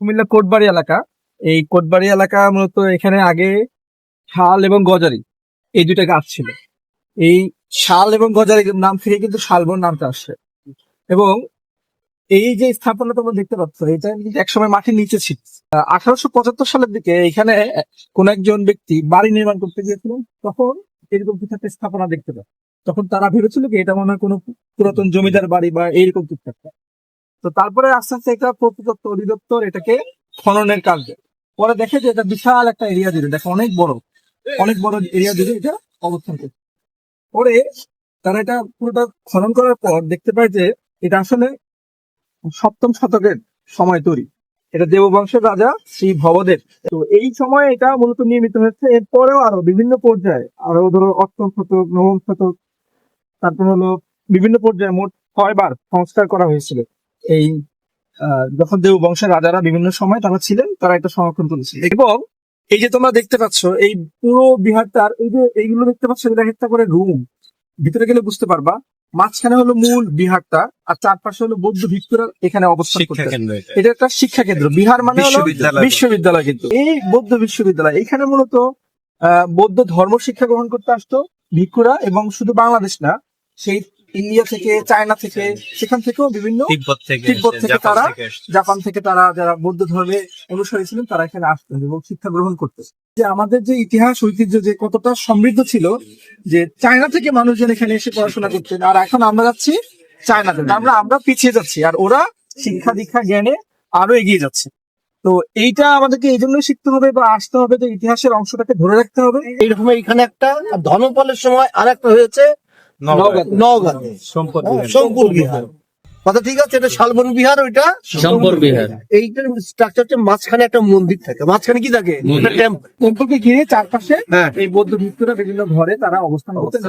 কুমিল্লা কোটবাড়ি এলাকা। এই কোটবাড়ি এলাকা মূলত এখানে আগে শাল এবং গজারি এই দুইটা গাছ ছিল। এই শাল এবং গজারি নাম থেকে কিন্তু শালবন নামটা আসছে এবং এই যে স্থাপনা তোমরা দেখতে পাচ্ছ, এটা একসময় মাটির নিচে ছিল। আঠারোশো পঁচাত্তর সালের দিকে এখানে কোন একজন ব্যক্তি বাড়ি নির্মাণ করতে গিয়েছিলেন তখন এরকম কিছু একটা স্থাপনা দেখতে পায় তখন তারা ভেবেছিল কি, এটা মনে হয় কোনো পুরাতন জমিদার বাড়ি বা এইরকম কিছু একটা। তো তারপরে আস্তে আস্তে এটা প্রত্নতত্ত্ব অধিদপ্তর এটাকে খননের কাজ দেয়। পরে দেখে যে এটা বিশাল একটা এরিয়া জুড়ে, দেখো অনেক বড় অনেক বড় এরিয়া জুড়ে এটা অবস্থান করছে। পরে তারা এটা পুরোটা খনন করার পর দেখতে পায় যে এটা আসলে সপ্তম শতকের সময় তৈরি। এটা দেববংশের রাজা শ্রী ভবদেব। তো এই সময় এটা মূলত নির্মিত হয়েছে। এরপরেও আরও বিভিন্ন পর্যায়ে, আরও ধরো অষ্টম শতক, নবম শতক, তারপর হলো বিভিন্ন পর্যায়ে মোট ছয়বার সংস্কার করা হয়েছিল। এই যখন দেব বংশের রাজারা বিভিন্ন সময় তারা ছিলেন তারা এটা সংরক্ষণ করেছিল এবং এই যে তোমরা দেখতে পাচ্ছ এই পুরো বিহারটার এই যে এইগুলো দেখতে পাচ্ছ এক একটা করে রুম ভিতরে গেলে বুঝতে পারবা মাঝখানে হলো মূল বিহারটা আর চারপাশে হলো বৌদ্ধ ভিক্ষুরা এখানে অবস্থান শিক্ষা করতে এটা। এটা একটা শিক্ষা কেন্দ্র। বিহার মানে হলো বিশ্ববিদ্যালয়। কিন্তু। এই বৌদ্ধ বিশ্ববিদ্যালয় এখানে মূলত আহ, বৌদ্ধ ধর্ম শিক্ষা গ্রহণ করতে আসতো ভিক্ষুরা এবং শুধু বাংলাদেশ না সেই ইন্ডিয়া থেকে চায়না থেকে সেখান থেকেও বিভিন্ন তিব্বত থেকে তিব্বত থেকে তারা- জাপান থেকে তারা যারা বৌদ্ধ ধর্মে অনুসারী ছিলেন তারা এখানে আসতেন এবং শিক্ষা গ্রহণ করতেন। যে আমাদের যে ইতিহাস ঐতিহ্য যে কতটা সমৃদ্ধ ছিল যে চায়না থেকে মানুষজন এখানে এসে পড়াশোনা করতেন আর এখন আমরা যাচ্ছি চায়নাতে। আমরা আমরা পিছিয়ে যাচ্ছি আর ওরা শিক্ষা দীক্ষা জ্ঞানে আরও এগিয়ে যাচ্ছে। তো এইটা আমাদেরকে এই জন্যই শিখতে হবে বা আসতে হবে যে ইতিহাসের অংশটাকে ধরে রাখতে হবে। এইরকম এখানে একটা আর ধর্মপালের সময় আর একটা হয়েছে নওগাঁ। হ্যাঁ, বিহার। সোমপুর বিহার। কথা ঠিক আছে এটা শালবন বিহার ওইটা? শঙ্কর বিহার। এইটার স্ট্রাকচারটা মাঝখানে একটা মন্দির থাকে। মাঝখানে কি থাকে? মন্দির। টেম্পল টেম্পলকে ঘিরে চারপাশে হ্যাঁ। এই বৌদ্ধ ভিক্ষুরা বিভিন্ন ঘরে তারা অবস্থান করতেন